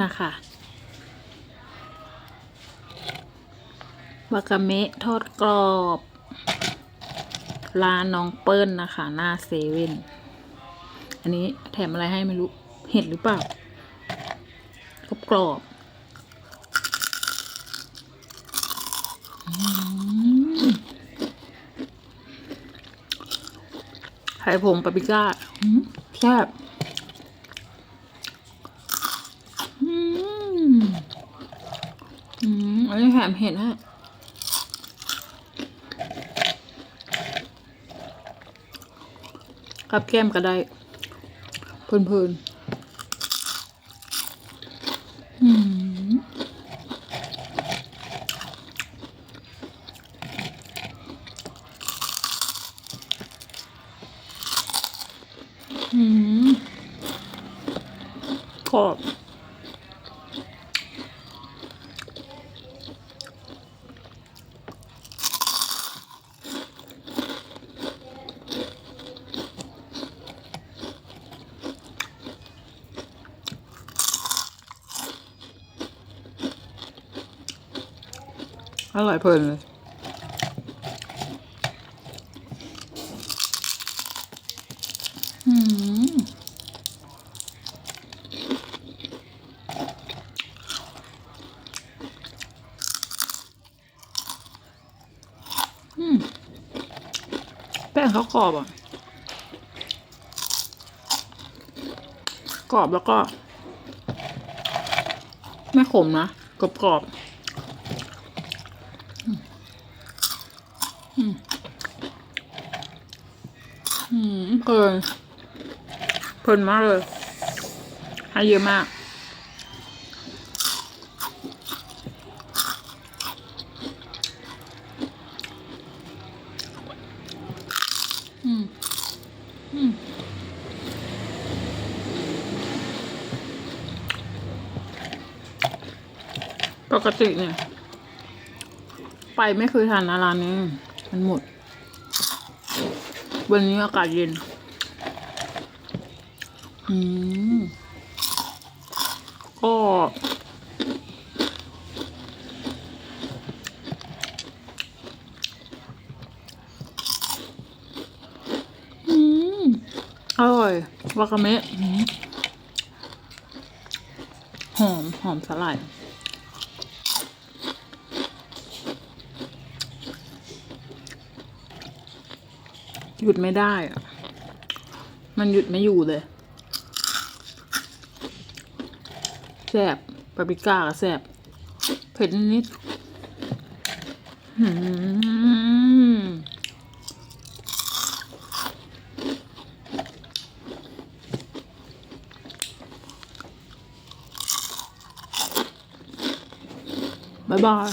มาค่ะวากาเมะทอดกรอบร้านน้องเปิ้ลนะคะ หน้าเซเว่นอันนี้แถมอะไรให้ไม่รู้ เห็ดหรือเปล่ากรอบกรอบไข่ผงปาปริก้าแซ่บอืม อันนี้แถมเห็ดให้กับแก้มก็ได้เพลินๆอืมอืมกรอบ อร่อยเพลินเลยอืมอืมแป้งเขากรอบอะ กรอบแล้วก็ ไม่ขมนะ กรอบกรอบๆอืม อืมอืมเพลินเพลินมากเลยให้เยอะมากอืมอืมปกติเนี่ย ไปไม่เคยทานนะร้านนี้ มันหมด วันนี้อากาศเย็น อืม ก็ อืม อร่อยวากาเมะหอม หอมสลาย หยุดไม่ได้อะมันหยุดไม่อยู่เลยแซ่บปาปริก้าก็แซ่บเผ็ดนิดๆหืมบายบาย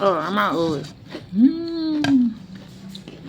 เอออามาเออ